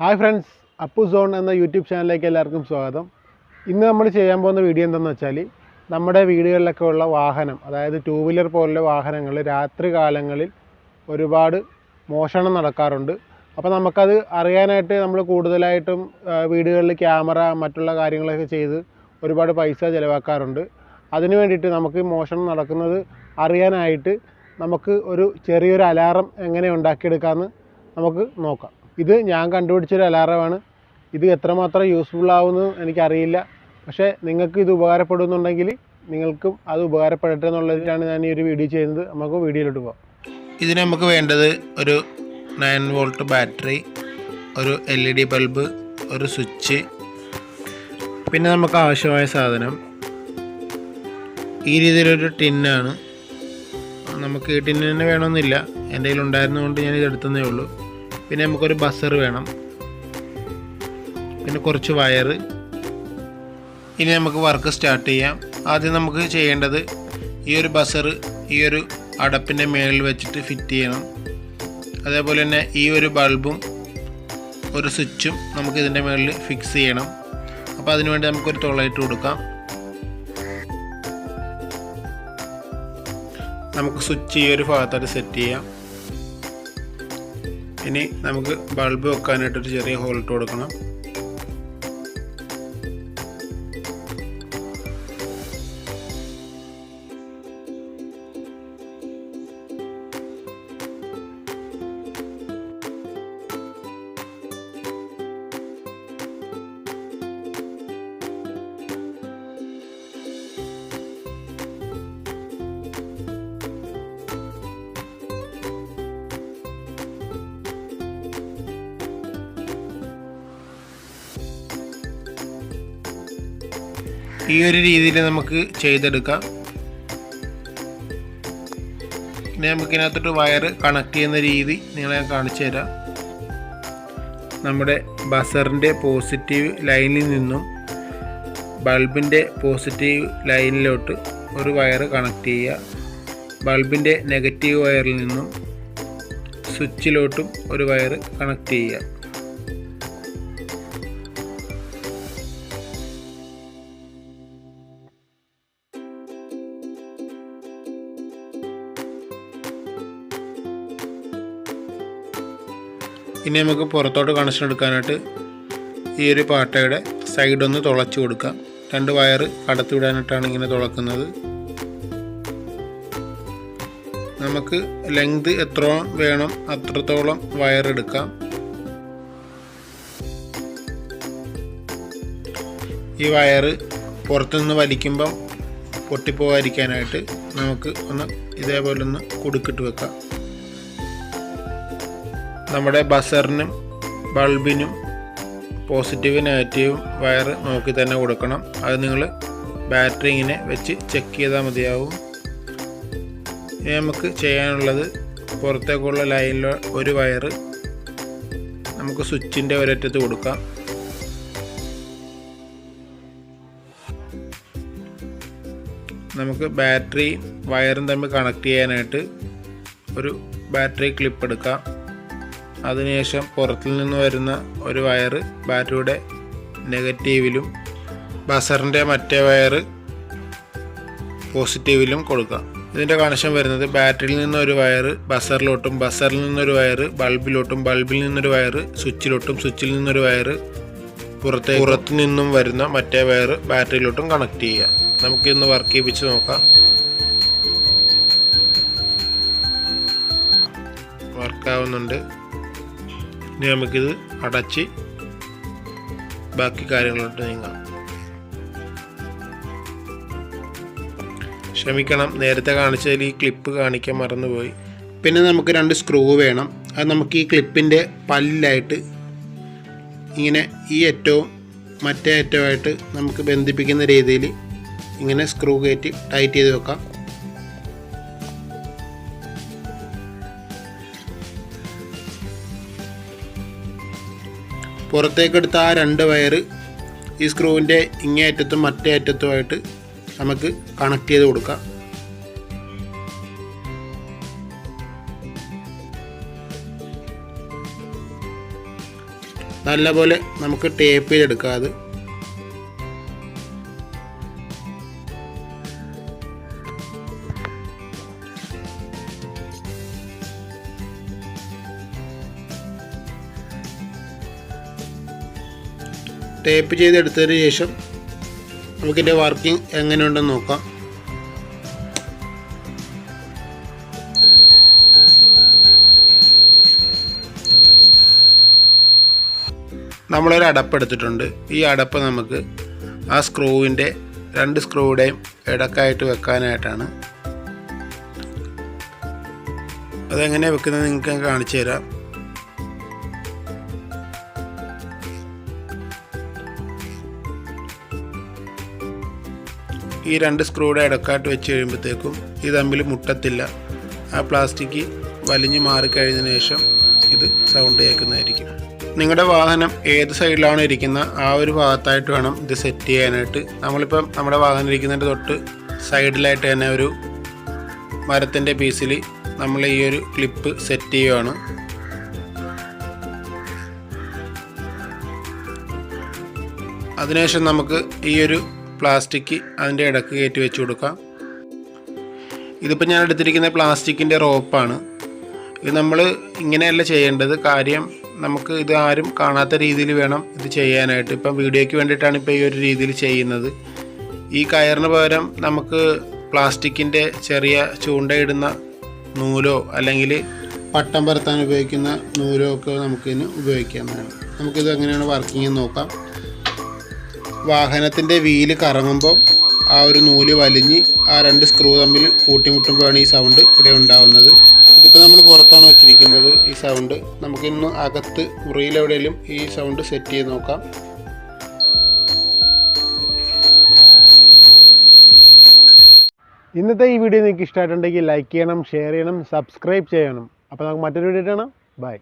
Hi friends Appu zone എന്ന YouTube ചാനലിലേക്ക് എല്ലാവർക്കും സ്വാഗതം. ഇന്ന് നമ്മൾ ചെയ്യാൻ പോകുന്ന വീഡിയോ എന്തെന്ന് വെച്ചാൽ നമ്മുടെ വീടുകളിലൊക്കെ ഉള്ള വാഹനം അതായത് ടൂ വീലർ പോലുള്ള വാഹനങ്ങൾ രാത്രി കാലങ്ങളിൽ ഒരുപാട് മോഷണം നടക്കാറുണ്ട്. അപ്പോൾ നമുക്കത് അറിയാനായിട്ട് നമ്മൾ കൂടുതലായിട്ടും വീടുകളിൽ ക്യാമറ മറ്റുള്ള കാര്യങ്ങളൊക്കെ ചെയ്ത് ഒരുപാട് പൈസ ചിലവാക്കാറുണ്ട്. അതിന് വേണ്ടിയിട്ട് നമുക്ക് മോഷണം നടക്കുന്നത് അറിയാനായിട്ട് നമുക്ക് ഒരു ചെറിയൊരു അലാറം എങ്ങനെ ഉണ്ടാക്കിയെടുക്കാമെന്ന് നമുക്ക് നോക്കാം. ഇത് ഞാൻ കണ്ടുപിടിച്ചൊരു അലാറമാണ് ഇത് എത്രമാത്രം യൂസ്ഫുൾ ആവുമെന്ന് എനിക്കറിയില്ല. പക്ഷേ നിങ്ങൾക്ക് ഇത് ഉപകാരപ്പെടുന്നുണ്ടെങ്കിൽ നിങ്ങൾക്കും അത് ഉപകാരപ്പെടട്ടെ എന്നുള്ളതിലാണ് ഞാൻ ഈ ഒരു വീഡിയോ ചെയ്യുന്നത്. നമുക്ക് വീഡിയോയിലോട്ട് പോകാം ഇതിന് നമുക്ക് വേണ്ടത് ഒരു നയൻ വോൾട്ട് ബാറ്ററി ഒരു എൽ ഇ ഡി ബൾബ് ഒരു സ്വിച്ച് പിന്നെ നമുക്ക് ആവശ്യമായ സാധനം. ഈ രീതിയിലൊരു ടിന്നാണ് നമുക്ക് ഈ ടിന്നിന് വേണമെന്നില്ല. എന്റെ കയ്യിൽ ഉണ്ടായിരുന്നതുകൊണ്ട് ഞാൻ ഇത് എടുത്തതേ ഉള്ളൂ. പിന്നെ നമുക്കൊരു ബസർ വേണം. പിന്നെ കുറച്ച് വയർ. ഇനി നമുക്ക് വർക്ക് സ്റ്റാർട്ട് ചെയ്യാം. ആദ്യം നമുക്ക് ചെയ്യേണ്ടത് ഈ ഒരു ബസർ ഈ ഒരു അടപ്പിന്റെ മേളിൽ വെച്ചിട്ട് ഫിറ്റ് ചെയ്യണം. അതേപോലെ തന്നെ ഈ ഒരു ബൾബും ഒരു സ്വിച്ചും നമുക്ക് ഇതിന്റെ മേളിൽ ഫിക്സ് ചെയ്യണം. അപ്പോൾ അതിനുവേണ്ടി നമുക്കൊരു തുളയിട്ട് കൊടുക്കാം. നമുക്ക് സ്വിച്ച് ഈ ഒരു ഭാഗത്തായിട്ട് സെറ്റ് ചെയ്യാം. ഇനി നമുക്ക് ബൾബ് വെക്കാനായിട്ടൊരു ചെറിയ ഹോൾ ഇട്ട് കൊടുക്കണം. ഈ ഒരു രീതിയിൽ നമുക്ക് ചെയ്തെടുക്കാം. നമുക്ക് ഇതിനകത്തോട്ട് വയർ കണക്ട് ചെയ്യുന്ന രീതി നിങ്ങളെ ഞാൻ കാണിച്ചു തരാം. നമ്മുടെ ബസറിന്റെ പോസിറ്റീവ് ലൈനിൽ നിന്നും ബൾബിന്റെ പോസിറ്റീവ് ലൈനിലോട്ട് ഒരു വയർ കണക്ട് ചെയ്യുക. ബൾബിന്റെ നെഗറ്റീവ് വയറിൽ നിന്നും സ്വിച്ചിലോട്ടും ഒരു വയർ കണക്ട് ചെയ്യുക. ഇനി നമുക്ക് പുറത്തോട്ട് കണക്ഷൻ എടുക്കാനായിട്ട് ഈ ഒരു പാട്ടയുടെ സൈഡ് ഒന്ന് തുളച്ച് കൊടുക്കാം. രണ്ട് വയർ കടത്തി വിടാനായിട്ടാണ് ഇങ്ങനെ തുളക്കുന്നത്. നമുക്ക് ലെങ്ത് എത്രോളം വേണം അത്രത്തോളം വയർ എടുക്കാം. ഈ വയറ് പുറത്തുനിന്ന് വലിക്കുമ്പം പൊട്ടിപ്പോകാതിരിക്കാനായിട്ട് നമുക്ക് ഒന്ന് ഇതേപോലെ ഒന്ന് കുടുക്കിട്ട് വെക്കാം. നമ്മുടെ ബസറിനും ബൾബിനും പോസിറ്റീവ് നെഗറ്റീവും വയർ നോക്കി തന്നെ കൊടുക്കണം. അത് നിങ്ങൾ ബാറ്ററി ഇങ്ങനെ വെച്ച് ചെക്ക് ചെയ്താൽ മതിയാവും. ഇനി നമുക്ക് ചെയ്യാനുള്ളത് പുറത്തേക്കുള്ള ലൈനിൽ ഒരു വയർ നമുക്ക് സ്വിച്ചിന്റെ ഒരറ്റത്ത് കൊടുക്കാം. നമുക്ക് ബാറ്ററി വയറും തമ്മിൽ കണക്ട് ചെയ്യാനായിട്ട് ഒരു ബാറ്ററി ക്ലിപ്പ് എടുക്കാം. അതിനുശേഷം പുറത്തിൽ നിന്ന് വരുന്ന ഒരു വയറ് ബാറ്ററിയുടെ നെഗറ്റീവിലും ബസറിന്റെ മറ്റേ വയറ് പോസിറ്റീവിലും കൊടുക്കാം. ഇതിന്റെ കണക്ഷൻ വരുന്നത് ബാറ്ററിയിൽ നിന്നൊരു വയറ് ബസറിലോട്ടും ബസറിൽ നിന്നൊരു വയറ് ബൾബിലോട്ടും ബൾബിൽ നിന്നൊരു വയറ് സ്വിച്ചിലോട്ടും സ്വിച്ചിൽ നിന്നൊരു വയറ് പുറത്തെ പുറത്തു നിന്നും വരുന്ന മറ്റേ വയറ് ബാറ്ററിയിലോട്ടും കണക്ട് ചെയ്യാം നമുക്കിന്ന് വർക്ക് ചെയ്യിപ്പിച്ച് നോക്കാം. വർക്കാവുന്നുണ്ട് ഇനി നമുക്കിത് അടച്ച് ബാക്കി കാര്യങ്ങളോട്ട് നീങ്ങാം ക്ഷമിക്കണം നേരത്തെ കാണിച്ചതിൽ ഈ ക്ലിപ്പ് കാണിക്കാൻ മറന്നുപോയി. പിന്നെ നമുക്ക് രണ്ട് സ്ക്രൂ വേണം. അത് നമുക്ക് ഈ ക്ലിപ്പിന്റെ പല്ലിലായിട്ട് ഇങ്ങനെ ഈ ഏറ്റവും മറ്റേ ഏറ്റവുമായിട്ട് നമുക്ക് ബന്ധിപ്പിക്കുന്ന രീതിയിൽ ഇങ്ങനെ സ്ക്രൂ കയറ്റി ടൈറ്റ് ചെയ്ത് വെക്കാം. പുറത്തേക്കെടുത്ത ആ രണ്ട് വയർ ഈ സ്ക്രൂവിന്റെ ഇങ്ങേ അറ്റത്തും മറ്റേ അറ്റത്തുമായിട്ട് നമുക്ക് കണക്ട് ചെയ്ത് കൊടുക്കാം. നല്ലപോലെ നമുക്ക് ടേപ്പ് ചെയ്തെടുക്കാം അത്. ടേപ്പ് ചെയ്തെടുത്തതിന് ശേഷം നമുക്കിന്റെ വർക്കിംഗ് എങ്ങനെയുണ്ടെന്ന് നോക്കാം. നമ്മളൊരു അടപ്പ് എടുത്തിട്ടുണ്ട്. ഈ അടപ്പ് നമുക്ക് ആ സ്ക്രൂവിന്റെ രണ്ട് സ്ക്രൂവിന്റെയും ഇടക്കായിട്ട് വെക്കാനായിട്ടാണ്. അതെങ്ങനെ വെക്കുന്നത് നിങ്ങൾക്ക് കാണിച്ചു തരാം ഈ രണ്ട് സ്ക്രൂയുടെ ഇടക്കാട്ട് വെച്ച് കഴിയുമ്പോഴത്തേക്കും ഇത് തമ്മിൽ മുട്ടത്തില്ല. ആ പ്ലാസ്റ്റിക് വലിഞ്ഞു മാറിക്കഴിഞ്ഞതിന് ശേഷം ഇത് സൗണ്ട് കേൾക്കുന്നതായിരിക്കും. നിങ്ങളുടെ വാഹനം ഏത് സൈഡിലാണ് ഇരിക്കുന്ന? ആ ഒരു ഭാഗത്തായിട്ട് വേണം ഇത് സെറ്റ് ചെയ്യാനായിട്ട്. നമ്മളിപ്പം നമ്മുടെ വാഹനം ഇരിക്കുന്നതിന്റെ തൊട്ട് സൈഡിലായിട്ട് തന്നെ ഒരു മരത്തിന്റെ പീസിൽ നമ്മൾ ഈ ഒരു ക്ലിപ്പ് സെറ്റ് ചെയ്യുകയാണ് അതിനുശേഷം നമുക്ക് ഈ ഒരു പ്ലാസ്റ്റിക് അതിന്റെ ഇടയ്ക്ക് കയറ്റി വെച്ച് കൊടുക്കാം. ഇതിപ്പോൾ ഞാൻ എടുത്തിരിക്കുന്ന പ്ലാസ്റ്റിക്കിന്റെ റോപ്പാണ്. ഇത് നമ്മൾ ഇങ്ങനെയല്ല ചെയ്യേണ്ടത്. കാര്യം നമുക്ക് ഇത് ആരും കാണാത്ത രീതിയിൽ വേണം ഇത് ചെയ്യാനായിട്ട്. ഇപ്പം വീഡിയോയ്ക്ക് വേണ്ടിയിട്ടാണ് ഇപ്പോൾ ഈ ഒരു രീതിയിൽ ചെയ്യുന്നത്. ഈ കയറിന് പകരം നമുക്ക് പ്ലാസ്റ്റിക്കിന്റെ ചെറിയ ചൂണ്ടയിടുന്ന നൂലോ അല്ലെങ്കിൽ പട്ടം പരത്താൻ ഉപയോഗിക്കുന്ന നൂലോ ഒക്കെ നമുക്കിതിന് ഉപയോഗിക്കാവുന്നതാണ്. നമുക്കിത് എങ്ങനെയാണ് വർക്കിംഗ് നോക്കാം. വാഹനത്തിന്റെ വീൽ കറങ്ങുമ്പോൾ ആ ഒരു നൂൽ വലിഞ്ഞ് ആ രണ്ട് സ്ക്രൂ തമ്മിൽ കൂട്ടിമുട്ടുമ്പോഴാണ് ഈ സൗണ്ട് ഇവിടെ ഉണ്ടാവുന്നത്. ഇതിപ്പോൾ നമ്മൾ പുറത്താണ് വെച്ചിരിക്കുന്നത്. ഈ സൗണ്ട് നമുക്കിന്ന് അകത്ത് മുറിയിലെവിടെയെങ്കിലും ഈ സൗണ്ട് സെറ്റ് ചെയ്ത് നോക്കാം. ഇന്നത്തെ ഈ വീഡിയോ നിങ്ങൾക്ക് ഇഷ്ടമായിട്ടുണ്ടെങ്കിൽ ലൈക്ക് ചെയ്യണം ഷെയർ ചെയ്യണം സബ്സ്ക്രൈബ് ചെയ്യണം. അപ്പോൾ നമുക്ക് മറ്റൊരു വീഡിയോ കാണാം. ബൈ